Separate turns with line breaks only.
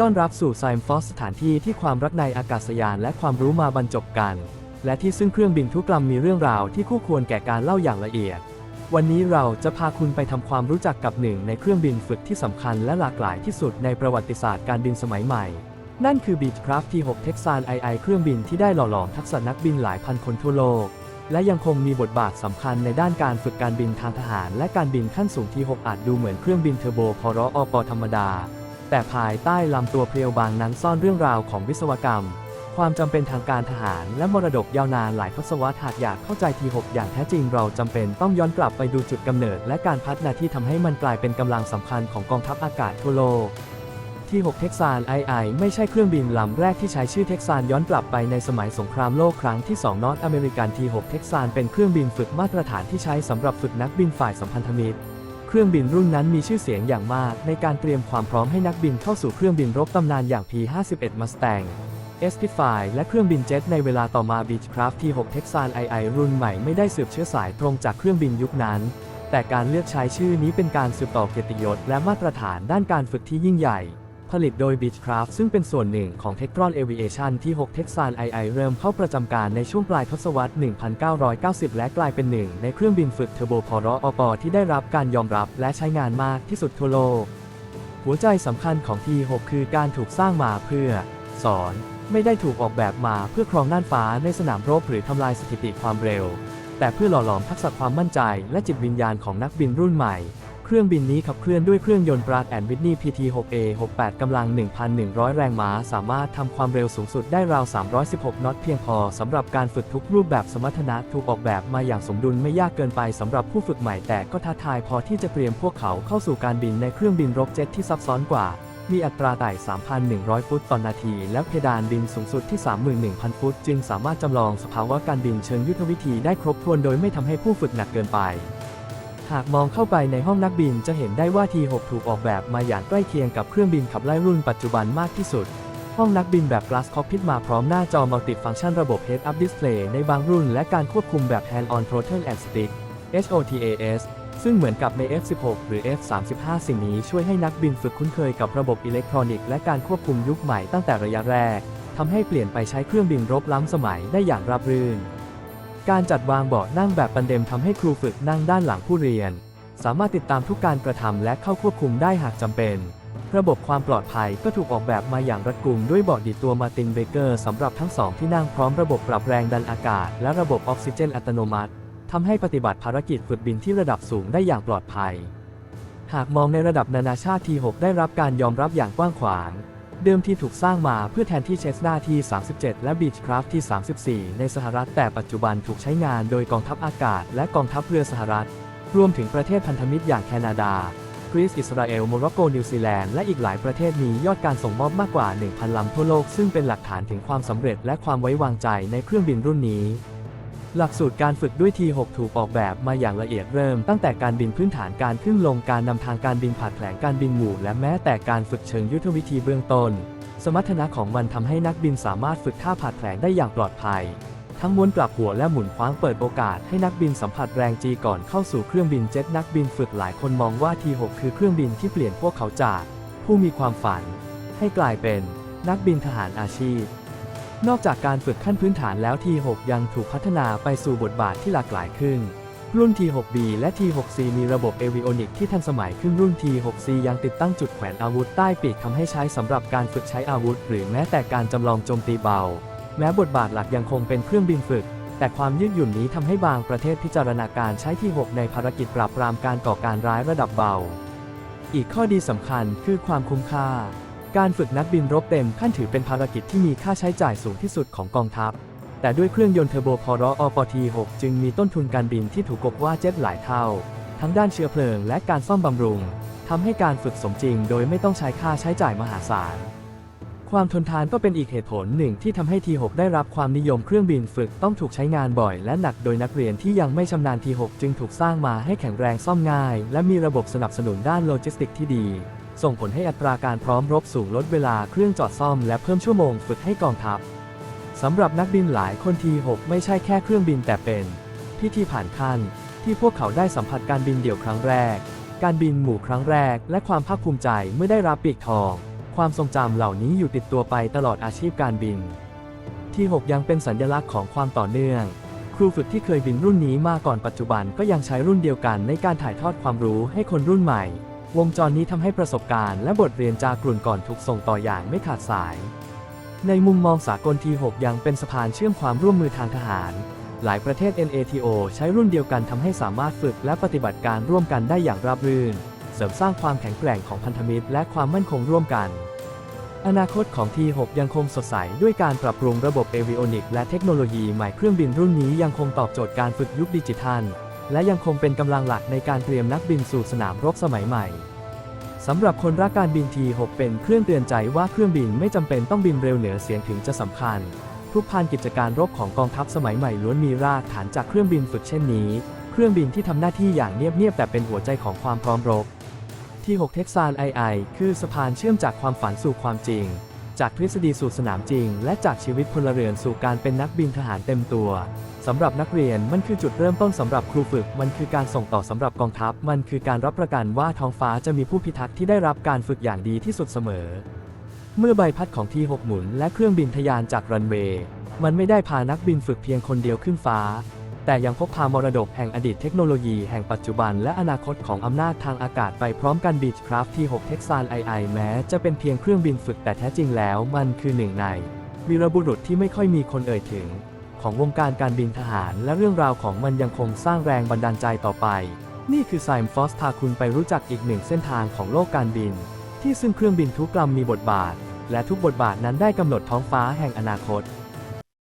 ต้อนรับสู่ไซม์ฟอสสถานที่ที่ความรักในอากาศยานและความรู้มาบรรจบกัน และที่ซึ่งเครื่องบินทุกลำมีเรื่องราวที่คู่ควรแก่การเล่าอย่างละเอียด วันนี้เราจะพาคุณไปทำความรู้จักกับหนึ่งในเครื่องบินฝึกที่สำคัญและหลากหลายที่สุดในประวัติศาสตร์การบินสมัยใหม่ นั่นคือ Beechcraft T6 Texan II เครื่องบินที่ได้หล่อหลอมทักษะนักบินหลายพันคนทั่วโลกและยังคงมีบทบาทสำคัญในด้านการฝึกการบินทางทหาร และการบินขั้นสูง T6 อาจดูเหมือนเครื่องบินเทอร์โบพอรออปอธรรมดา แต่ภายใต้ลำตัวเพรียวบางนั้นซ่อนเรื่องราวของวิศวกรรม ความจำเป็นทางการทหารและมรดกยาวนานหลายทศวรรษหากอยากเข้าใจ T6 อย่างแท้จริงเราจำเป็นต้องย้อนกลับไปดูจุดกำเนิด และการพัฒนาที่ทำให้มันกลายเป็นกำลังสำคัญของกองทัพอากาศทั่วโลกที่ 6 เท็กซาน II ไม่ใช่เครื่องบินลำแรกที่ใช้ชื่อเท็กซานย้อนกลับไปในสมัยสงครามโลกครั้งที่ 2 นอตอเมริกันที 6 เท็กซานเป็นเครื่องบินฝึกมาตรฐานที่ใช้สำหรับฝึกนักบินฝ่ายสัมพันธมิตร เครื่องบินรุ่นนั้นมีชื่อเสียงอย่างมากในการเตรียมความพร้อมให้นักบินเข้าสู่เครื่องบินรบตำนานอย่าง P-51 Mustang s p 5และเครื่องบินเจ็ตในเวลาต่อมา Beechcraft T6 Texan II รุ่นใหม่ไม่ได้สืบเชื้อสายตรงจากเครื่องบินยุคนั้น แต่การเลือกใช้ชื่อนี้เป็นการสืบต่อเกียรติยศและมาตรฐานด้านการฝึกที่ยิ่งใหญ่ ผลิตโดย Beechcraft ซึ่งเป็นส่วนหนึ่งของ Tectron Aviation ที่ 6 Texan II เริ่มเข้าประจำการในช่วงปลายทศวรรษ 1990 และกลายเป็นหนึ่งในเครื่องบินฝึกเทอร์โบพอรอปอที่ได้รับการยอมรับและใช้งานมากที่สุดทั่วโลก หัวใจสำคัญของ T6 คือการถูกสร้างมาเพื่อ สอน ไม่ได้ถูกออกแบบมาเพื่อครองน่านฟ้าในสนามรบหรือทำลายสถิติความเร็ว แต่เพื่อหล่อหลอมทักษะความมั่นใจและจิตวิญญาณของนักบินรุ่นใหม่ ครื่องบินนี้ขับเคลื่อนด้วยเครื่องยนต์ปราดแอนวิทนี PT6A 68 กำลัง 1,100 แรงม้า สามารถทำความเร็วสูงสุดได้ราว 316 นอตเพียงพอสำหรับการฝึกทุกรูปแบบสมรรถนะถูกออกแบบมาอย่างสมดุลไม่ยากเกินไปสำหรับผู้ฝึกใหม่แต่ก็ท้าทายพอที่จะเตรียมพวกเขาเข้าสู่การบินในเครื่องบินรบเจ็ตที่ซับซ้อนกว่า มีอัตราไต่ 3,100 ฟุตต่อนนาที และเพดานบินสูงสุดที่ 31,000 ฟุต จึงสามารถจำลองสภาวะการบินเชิงยุทธวิธีได้ครบถ้วนโดยไม่ทำให้ผู้ฝึกหนักเกินไป หากมองเข้าไปในห้องนักบินจะเห็นได้ว่า T6 ถูกออกแบบมาอย่างใกล้เคียงกับเครื่องบินขับไล่รุ่นปัจจุบันมากที่สุด ห้องนักบินแบบ Glass Cockpit มาพร้อมหน้าจอ Multi-Function ระบบ Head-Up Display ในบางรุ่น และการควบคุมแบบ Hand-on Throttle and Stick HOTAS ซึ่งเหมือนกับใน F16 หรือ F35 สิ่งนี้ช่วยให้นักบินฝึกคุ้นเคยกับระบบอิเล็กทรอนิกส์และการควบคุมยุคใหม่ตั้งแต่ระยะแรกทำให้เปลี่ยนไปใช้เครื่องบินรบล้ำสมัยได้อย่างราบรื่น การจัดวางเบาะนั่งแบบปันเดมทำให้ครูฝึกนั่งด้านหลังผู้เรียน สามารถติดตามทุกการกระทำและเข้าควบคุมได้หากจำเป็น ระบบความปลอดภัยก็ถูกออกแบบมาอย่างรัดกุมด้วยเบาะดีดตัวมาตินเบเกอร์สำหรับทั้งสองที่นั่งพร้อมระบบปรับแรงดันอากาศ และระบบออกซิเจนอัตโนมัติทำให้ปฏิบัติภารกิจฝึกบินที่ระดับสูงได้อย่างปลอดภัย หากมองในระดับนานาชาติ T6 ได้รับการยอมรับอย่างกว้างขวาง เดิมที่ถูกสร้างมาเพื่อแทนที่เชสนาที่ 37 และ Beechcraft ที่ 34 ในสหรัฐ แต่ปัจจุบันถูกใช้งานโดยกองทัพอากาศ และกองทัพเรือสหรัฐ รวมถึงประเทศพันธมิตรอย่างแคนาดากรีซอิสราเอลโมร็อกโกนิวซีแลนด์และอีกหลายประเทศมียอดการส่งมอบมากกว่า 1,000 ลำทั่วโลก ซึ่งเป็นหลักฐานถึงความสำเร็จและความไว้วางใจในเครื่องบินรุ่นนี้ หลักสูตรการฝึกด้วย T6 ถูกออกแบบมาอย่างละเอียดเริ่ม ตั้งแต่การบินพื้นฐานการขึ้นลงการนำทางการบินผ่านแผลงการบินหมู่และแม้แต่การฝึกเชิงยุทธวิธีเบื้องต้น สมรรถนะของมันทำให้นักบินสามารถฝึกท่าผ่านแผลงได้อย่างปลอดภัย ทั้งม้วนกลับหัวและหมุนคว้างเปิดโอกาสให้นักบินสัมผัสแรงจีก่อนเข้าสู่เครื่องบินเจ็ตนักบินฝึกหลายคนมองว่า T6 คือเครื่องบินที่เปลี่ยนพวกเขาจาก ผู้มีความฝัน ให้กลายเป็น นักบินทหารอาชีพ นอกจากการฝึกขั้นพื้นฐานแล้ว T6 ยังถูกพัฒนาไปสู่บทบาทที่หลากหลายขึ้น รุ่น T6B และ T6C มีระบบเอวิโอนิกที่ทันสมัยขึ้นรุ่น T6C ยังติดตั้งจุดแขวนอาวุธใต้ปีกทำให้ใช้สำหรับการฝึกใช้อาวุธ หรือแม้แต่การจำลองโจมตีเบา แม้บทบาทหลักยังคงเป็นเครื่องบินฝึก แต่ความยืดหยุ่นนี้ทำให้บางประเทศพิจารณาการใช้ T6 ในภารกิจปราบปรามการก่อการร้ายระดับเบา อีกข้อดีสำคัญคือความคุ้มค่า การฝึกนักบินรบเต็มขั้นถือเป็นภารกิจที่มีค่าใช้จ่ายสูงที่สุดของกองทัพ แต่ด้วยเครื่องยนต์เทอร์โบพอรอปที6จึงมีต้นทุนการบินที่ถูกกบว่าเจ็ตหลายเท่า ทั้งด้านเชื้อเพลิงและการซ่อมบำรุงทำให้การฝึกสมจริงโดยไม่ต้องใช้ค่าใช้จ่ายมหาศาลความทนทานก็เป็นอีกเหตุผลหนึ่งที่ทำให้ T6 ได้รับความนิยมเครื่องบินฝึกต้องถูกใช้งานบ่อยและหนักโดยนักเรียนที่ยังไม่ชำนาญ T6 จึงถูกสร้างมาให้แข็งแรงซ่อมง่าย และมีระบบสนับสนุนด้านโลจิสติกที่ดี ส่งผลให้อัตราการพร้อมรบสูงลดเวลาเครื่องจอดซ่อมและเพิ่มชั่วโมงฝึกให้กองทัพสำหรับนักบินหลายคน T6 ไม่ใช่แค่เครื่องบินแต่เป็น พิธีผ่านขั้น ที่พวกเขาได้สัมผัสการบินเดี่ยวครั้งแรก การบินหมู่ครั้งแรก และความภาคภูมิใจเมื่อได้รับปีกทอง ความทรงจำเหล่านี้อยู่ติดตัวไปตลอดอาชีพการบิน ที่ 6 ยังเป็นสัญลักษณ์ของความต่อเนื่อง ครูฝึกที่เคยบินรุ่นนี้มาก่อนปัจจุบันก็ยังใช้รุ่นเดียวกันในการถ่ายทอดความรู้ให้คนรุ่นใหม่ วงจรนี้ทำให้ประสบการณ์และบทเรียนจากกลุ่นก่อนถูกส่งต่ออย่างไม่ขาดสาย ในมุมมองสากลที6ยังเป็นสะพานเชื่อมความร่วมมือทางทหาร หลายประเทศ NATO ใช้รุ่นเดียวกันทำให้สามารถฝึกและปฏิบัติการร่วมกันได้อย่างราบรื่น เสริมสร้างความแข็งแกร่งของพันธมิตร และความมั่นคงร่วมกัน อนาคตของ T6 ยังคงสดใสด้วยการปรับปรุงระบบเอวิโอนิกและเทคโนโลยีใหม่เครื่องบินรุ่นนี้ยังคงตอบโจทย์การฝึกยุคดิจิทัล และยังคงเป็นกำลังหลักในการเตรียมนักบินสู่สนามรบสมัยใหม่สำหรับคนรักการบิน T6 เป็นเครื่องเตือนใจว่าเครื่องบินไม่จำเป็นต้องบินเร็วเหนือเสียงถึงจะสำคัญ ทุกพานกิจการรบของกองทัพสมัยใหม่ล้วนมีรากฐานจากเครื่องบินฝึกเช่นนี้ เครื่องบินที่ทำหน้าที่อย่างเงียบๆแต่เป็นหัวใจของความพร้อมรบที่ 6 เท็กซานไอไอคือสะพานเชื่อมจากความฝันสู่ความจริง จากทฤษฎีสู่สนามจริง และจากชีวิตพลเรือนสู่การเป็นนักบินทหารเต็มตัวสำหรับนักเรียนมันคือจุดเริ่มต้นสำหรับครูฝึก มันคือการส่งต่อสำหรับกองทัพ มันคือการรับประกันว่าท้องฟ้าจะมีผู้พิทักษ์ที่ได้รับการฝึกอย่างดีที่สุดเสมอ เมื่อใบพัดของที่6หมุนและเครื่องบินทะยานจากรันเวย์มันไม่ได้พานักบินฝึกเพียงคนเดียวขึ้นฟ้า แต่ยังพกพามรดกแห่งอดีตเทคโนโลยีแห่งปัจจุบันและอนาคตของอำนาจทางอากาศไปพร้อมกันบีชคราฟที่ 6 เท็กซานไอไอแม้จะเป็นเพียงเครื่องบินฝึกแต่แท้จริงแล้วมันคือหนึ่งในวีรบุรุษที่ไม่ค่อยมีคนเอ่ยถึง ของวงการการบินทหารและเรื่องราวของมันยังคงสร้างแรงบันดาลใจต่อไป นี่คือไซมฟอสพาคุณไปรู้จักอีกหนึ่งเส้นทางของโลกการบิน ที่ซึ่งเครื่องบินทุกลำมีบทบาท และทุกบทบาทนั้นได้กำหนดท้องฟ้าแห่งอนาคต